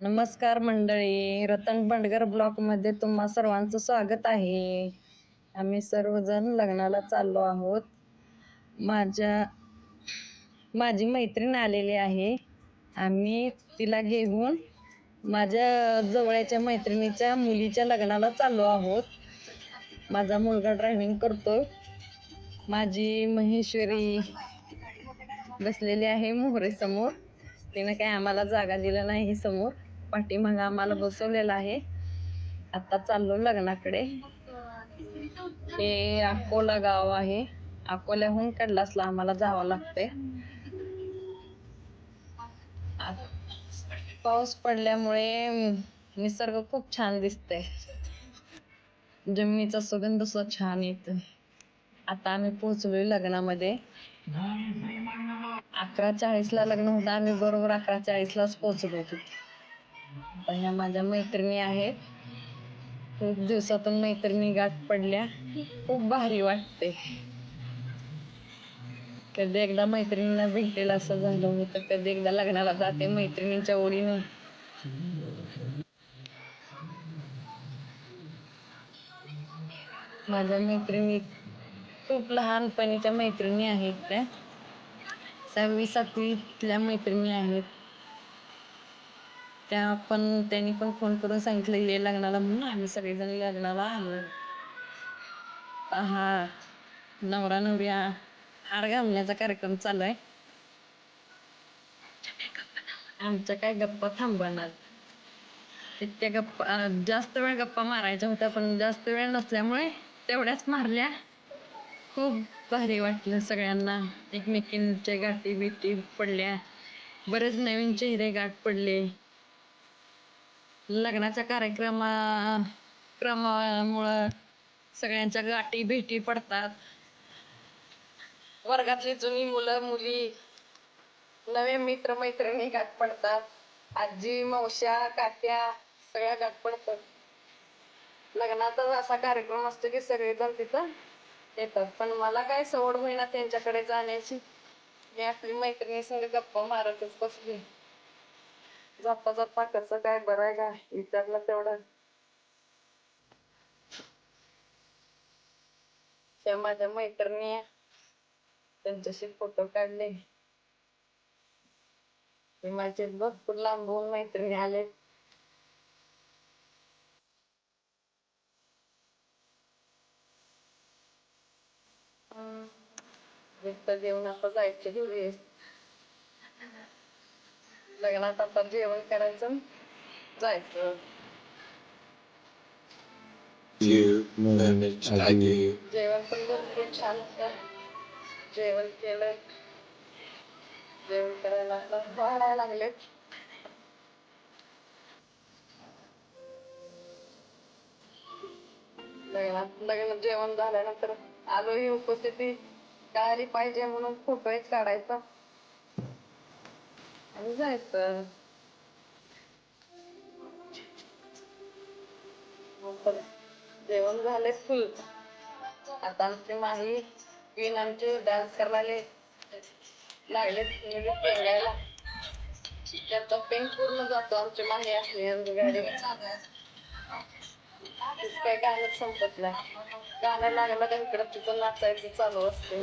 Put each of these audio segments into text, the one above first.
नमस्कार मंडळी रतन बंडगर ब्लॉकमध्ये तुम्हा सर्वांचं स्वागत आहे. आम्ही सर्वजण लग्नाला चाललो आहोत. माझ्या माझी मैत्रीण आलेली आहे. आम्ही तिला घेऊन माझ्या जवळच्या मैत्रिणीच्या मुलीच्या लग्नाला चाललो आहोत. माझा मुलगा ड्रायव्हिंग करतो माझी महेश्वरी बसलेली आहे मोहरेसमोर. तिनं काय आम्हाला जागा दिलं नाही समोर. पाठीमागं आम्हाला बसवलेलं आहे. आता चाललो लग्नाकडे. हे अकोला गाव आहे. अकोल्याहून कडलासला आम्हाला जावं लागते पाऊस पडल्यामुळे निसर्ग खूप छान दिसतंय. जमिनीचा सुगंध सुद्धा छान येतोय. आता आम्ही पोहोचलोय लग्नामध्ये. अकरा चाळीसला लग्न होतं. आम्ही बरोबर अकरा चाळीसलाच पोहोचलो होतो. ह्या माझ्या मैत्रिणी आहेत. खूप दिवसातून मैत्रिणी गाठ पडल्या. खूप भारी वाटते. कधी एकदा मैत्रिणींना भेटेल असं झालं होतं कधी एकदा लग्नाला जाते मैत्रिणींच्या ओळीने. माझ्या मैत्रिणी खूप लहानपणीच्या मैत्रिणी आहेत त्या. सहावी सातवीतल्या मैत्रिणी आहेत. त्या पण त्यांनी पण फोन करून सांगितलेले लग्नाला म्हणून आम्ही सगळेजण लग्नाला आलो. हा नवरा नवरी हार घालण्याचा कार्यक्रम चालू आहे. आमच्या काय गप्पा थांबणार त्या गप्पा जास्त वेळ गप्पा मारायच्या होत्या पण जास्त वेळ नसल्यामुळे तेवढ्याच मारल्या. खूप भारी वाटलं सगळ्यांना. एकमेकींच्या गाठी बिठी पडल्या. बरेच नवीन चेहरे गाठ पडले. लग्नाच्या कार्यक्रमा क्रमामुळं सगळ्यांच्या गाठी भेटी पडतात. वर्गातली जुनी मुलं मुली नवे मित्र मैत्रिणी गाठ पडतात. आजी मावश्या कात्या सगळ्या गाठ पडतात. लग्नातच असा कार्यक्रम असतो की सगळेजण तिथं येतात. पण मला काय सवड होईना त्यांच्याकडे जाण्याची. मी आपली मैत्रिणी संग गप्पा मारतच बसली. जाता जाता कसं काय बरं आहे का? विचारलं तेवढं. त्या माझ्या मैत्रिणी त्यांच्याशी फोटो काढले. हे माझे भरपूर लांबून मैत्रिणी आले. देऊन आता जायचं घरी लग्नात आता जेवण करायचं जायचं. जेवण पण भरपूर छान होतं. जेवण केलं. जेवण करायला आता वाढायला लागले. लग्नात लग्न जेवण झाल्यानंतर आलो ही उपस्थिती काढली पाहिजे म्हणून फोटो एक काढायचा. आणि जायचं जेवण झाले फुल आता आमची माही क्वीन आमचे डान्स करायला लागले. म्हणजे पेंगायला त्याचा पेंग पूर्ण जातो आमची माही असली गाडी काय गाणं संपत नाही. गाणं लागलं का इकडं तिथं नाचायचं चालू असते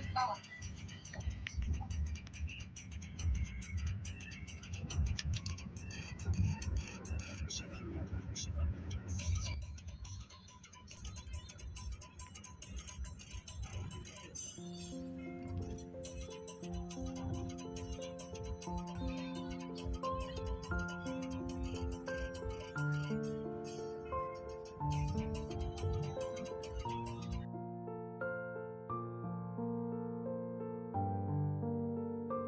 知道